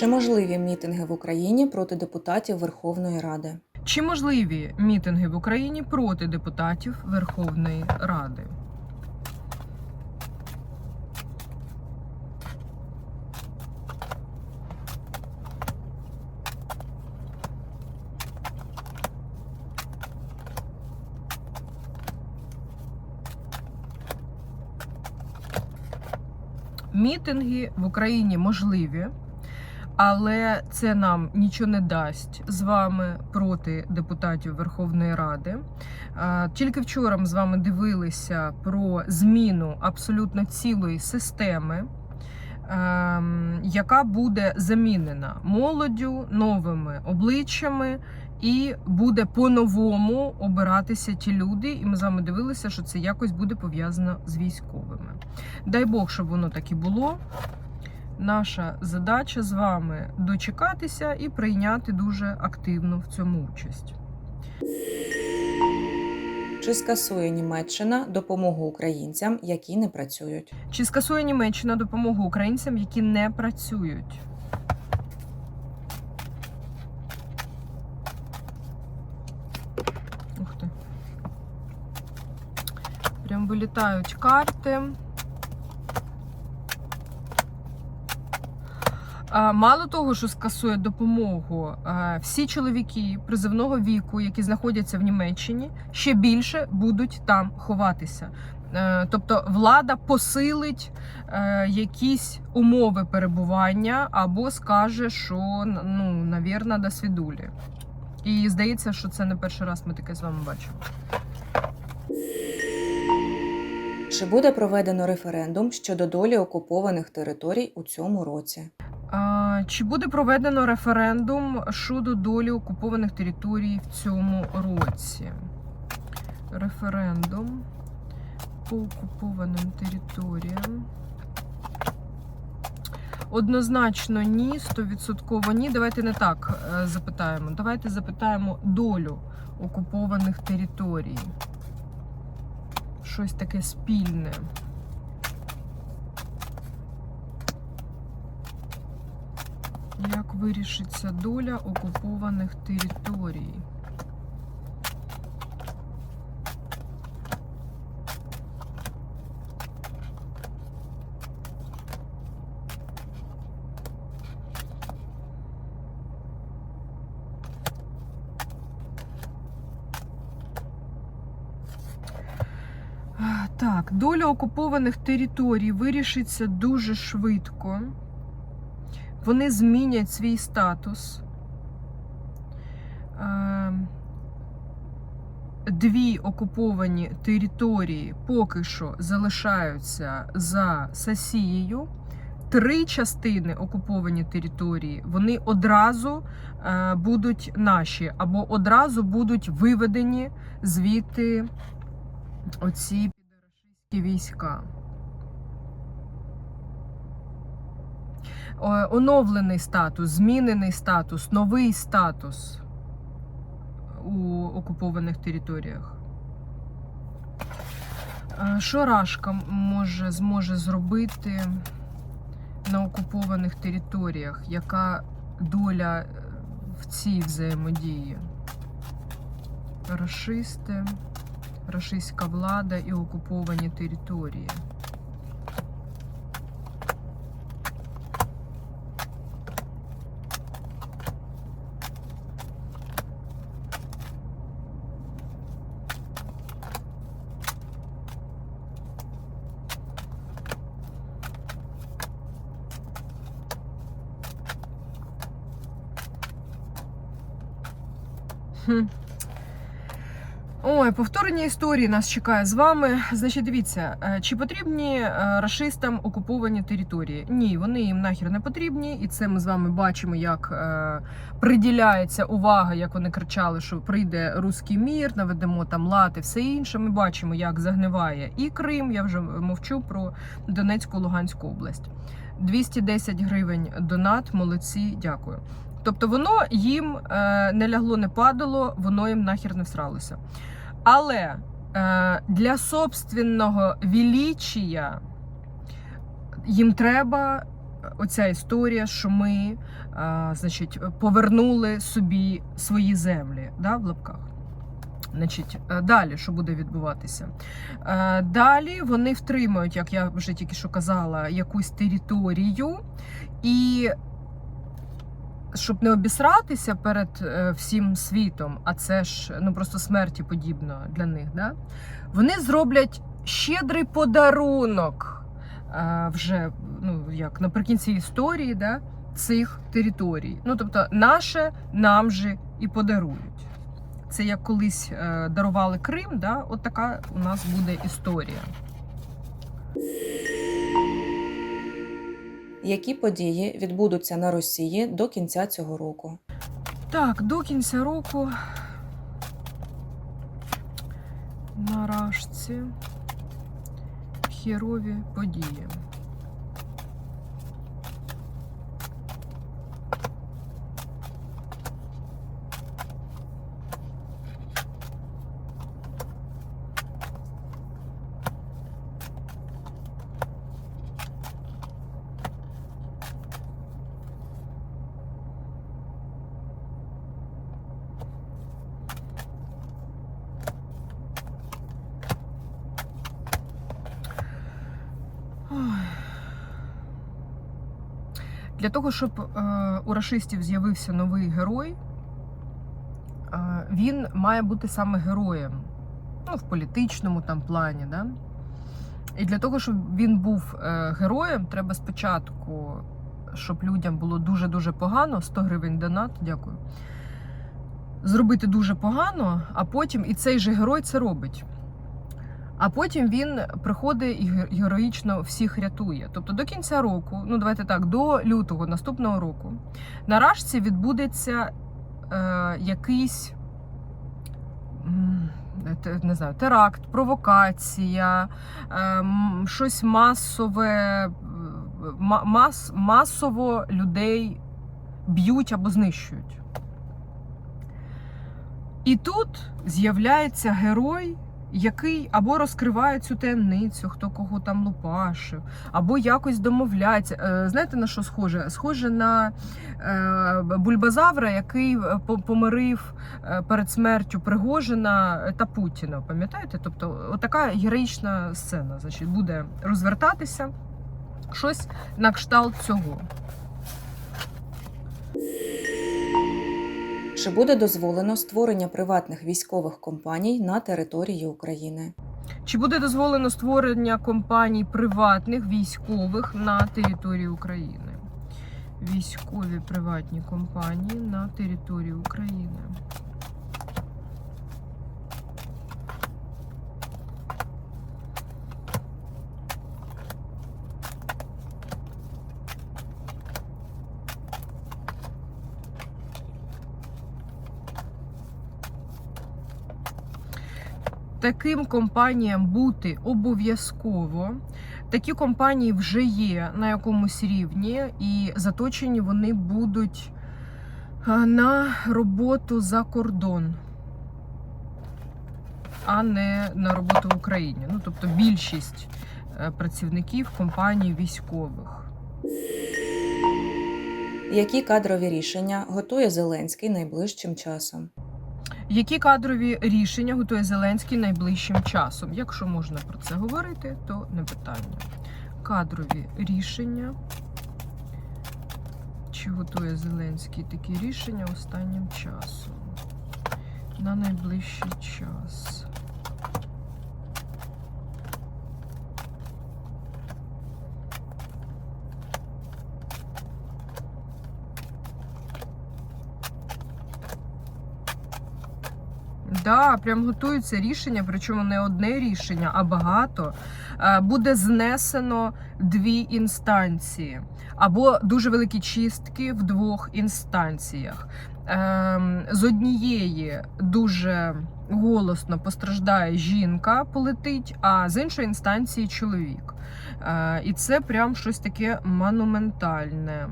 Чи можливі мітинги в Україні проти депутатів Верховної Ради? Чи можливі мітинги в Україні проти депутатів Верховної Ради? Мітинги в Україні можливі, але це нам нічого не дасть з вами проти депутатів Верховної Ради. Тільки вчора ми з вами дивилися про зміну абсолютно цілої системи, ем, яка буде замінена молоддю, новими обличчями. І буде по-новому обиратися ті люди, і ми з вами дивилися, що це якось буде пов'язано з військовими. Дай Бог, щоб воно так і було. Наша задача з вами дочекатися і прийняти дуже активну в цьому участь. Чи скасує Німеччина допомогу українцям, які не працюють? Чи скасує Німеччина допомогу українцям, які не працюють? Ух ти. Прям вилітають карти. Мало того, що скасує допомогу, всі чоловіки призивного віку, які знаходяться в Німеччині, ще більше будуть там ховатися. Е, Тобто влада посилить е, якісь умови перебування або скаже, що ну, навірно, до свідулі. І здається, що це не перший раз ми таке з вами бачимо. Чи буде проведено референдум щодо долі окупованих територій у цьому році? Чи буде проведено референдум щодо долі окупованих територій в цьому році? Референдум по окупованим територіям. Однозначно ні, 100% ні. Давайте не так е, запитаємо. Давайте запитаємо долю окупованих територій. Щось таке спільне. Як вирішиться доля окупованих територій? Так, доля окупованих територій вирішиться дуже швидко. Вони змінять свій статус. Е, Дві окуповані території поки що залишаються за Сасією. Три частини окуповані території вони одразу е, будуть наші, або одразу будуть виведені звідти оці підарашистські війська. Оновлений статус, змінений статус, новий статус у окупованих територіях. Що Рашка може, зможе зробити на окупованих територіях? Яка доля е, в цій взаємодії? Рашисти, рашистська влада і окуповані території. Ой, повторення історії нас чекає з вами. Значить, дивіться, е, чи потрібні е, рашистам окуповані території? Ні, вони їм нахер не потрібні, і це ми з вами бачимо, як е, приділяється увага, як вони кричали, що прийде руський мір, наведемо там лад і все інше. Ми бачимо, як загниває і Крим. Я вже мовчу про Донецьку, Луганську область. 210 гривень донат. Молодці, дякую. Тобто воно їм е, не лягло, не падало, воно їм нахер не всралося. Але е, для собственного величия їм треба оця історія, що ми значить, повернули собі свої землі да, в лапках. Значить, е, далі що буде відбуватися? Е, Далі вони втримають, як я вже тільки що казала, якусь територію, і щоб не обісратися перед е, всім світом, а це ж ну просто смерті подібно для них, да? вони зроблять щедрий подарунок е, вже ну, як наприкінці історії да, цих територій. Ну, тобто, наше нам же і подарують. Це як колись е, дарували Крим, да? от така у нас буде історія. Які події відбудуться на Росії до кінця цього року? Так, до кінця року на рашці херові події. Ой. Для того, щоб е, у рашистів з'явився новий герой, е, він має бути саме героєм. Ну, в політичному там плані. Да? І для того, щоб він був е, героєм, треба спочатку, щоб людям було дуже-дуже погано, 100 гривень донат, дякую. Зробити дуже погано, а потім і цей же герой це робить. А потім він приходить і героїчно всіх рятує. Тобто до кінця року, ну давайте так, до лютого наступного року, на Рашці відбудеться е, якийсь не знаю, теракт, провокація, е, щось масове, мас, масово людей б'ють або знищують. І тут з'являється герой, який або розкриває цю таємницю, хто кого там лупашив, або якось домовляється. Е, Знаєте на що схоже? Схоже на е, бульбазавра, який е, помирив перед смертю Пригожина та Путіна. Пам'ятаєте? Тобто, отака героїчна сцена значить, буде розвертатися щось на кшталт цього. Чи буде дозволено створення приватних військових компаній на території України? Чи буде дозволено створення компаній приватних військових на території України? Військові приватні компанії на території України. Таким компаніям бути обов'язково. Такі компанії вже є на якомусь рівні, і заточені вони будуть на роботу за кордон, а не на роботу в Україні. Ну, тобто більшість е, працівників компаній військових. Які кадрові рішення готує Зеленський найближчим часом? Які кадрові рішення готує Зеленський найближчим часом? Якщо можна про це говорити, то не питання. Кадрові рішення. Чи готує Зеленський такі рішення останнім часом? На найближчий час. Да, прям готуються рішення, причому не одне рішення, а багато. Е, Буде знесено дві інстанції, або дуже великі чистки в двох інстанціях. Ем, З однієї дуже голосно постраждає жінка, полетить, а з іншої інстанції чоловік. Е, І це прям щось таке монументальне.